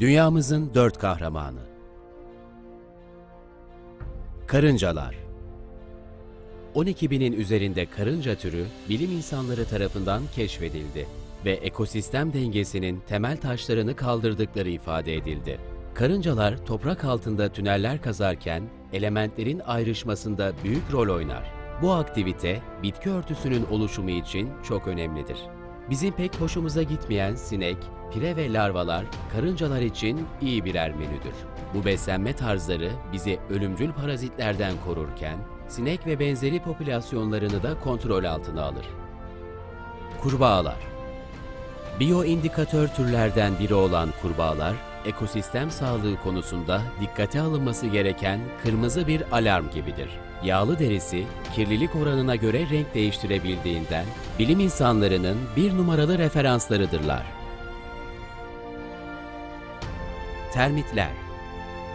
Dünyamızın dört kahramanı. Karıncalar 12 binin üzerinde karınca türü bilim insanları tarafından keşfedildi ve ekosistem dengesinin temel taşlarını kaldırdıkları ifade edildi. Karıncalar toprak altında tüneller kazarken elementlerin ayrışmasında büyük rol oynar. Bu aktivite bitki örtüsünün oluşumu için çok önemlidir. Bizim pek hoşumuza gitmeyen sinek, pire ve larvalar karıncalar için iyi birer menüdür. Bu beslenme tarzları bizi ölümcül parazitlerden korurken, sinek ve benzeri popülasyonlarını da kontrol altına alır. Kurbağalar Bioindikatör türlerden biri olan kurbağalar, ekosistem sağlığı konusunda dikkate alınması gereken kırmızı bir alarm gibidir. Yağlı derisi, kirlilik oranına göre renk değiştirebildiğinden bilim insanlarının bir numaralı referanslarıdırlar. Termitler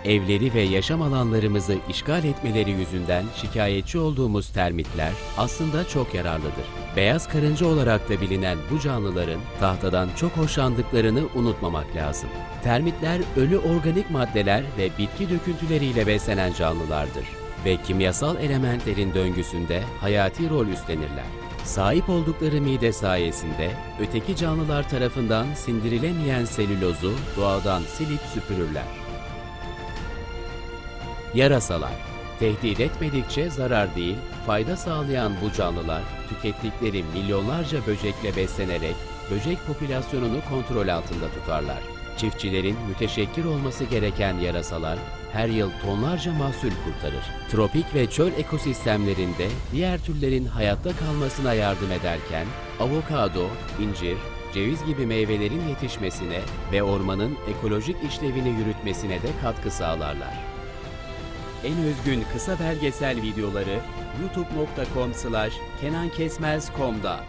Evleri ve yaşam alanlarımızı işgal etmeleri yüzünden şikayetçi olduğumuz termitler aslında çok yararlıdır. Beyaz karınca olarak da bilinen bu canlıların tahtadan çok hoşlandıklarını unutmamak lazım. Termitler ölü organik maddeler ve bitki döküntüleriyle beslenen canlılardır ve kimyasal elementlerin döngüsünde hayati rol üstlenirler. Sahip oldukları mide sayesinde öteki canlılar tarafından sindirilemeyen selülozu doğadan silip süpürürler. Yarasalar Tehdit etmedikçe zarar değil, fayda sağlayan bu canlılar tükettikleri milyonlarca böcekle beslenerek böcek popülasyonunu kontrol altında tutarlar. Çiftçilerin müteşekkir olması gereken yarasalar her yıl tonlarca mahsul kurtarır. Tropik ve çöl ekosistemlerinde diğer türlerin hayatta kalmasına yardım ederken avokado, incir, ceviz gibi meyvelerin yetişmesine ve ormanın ekolojik işlevini yürütmesine de katkı sağlarlar. En özgün kısa belgesel videoları youtube.com/kenankesmez.com'da.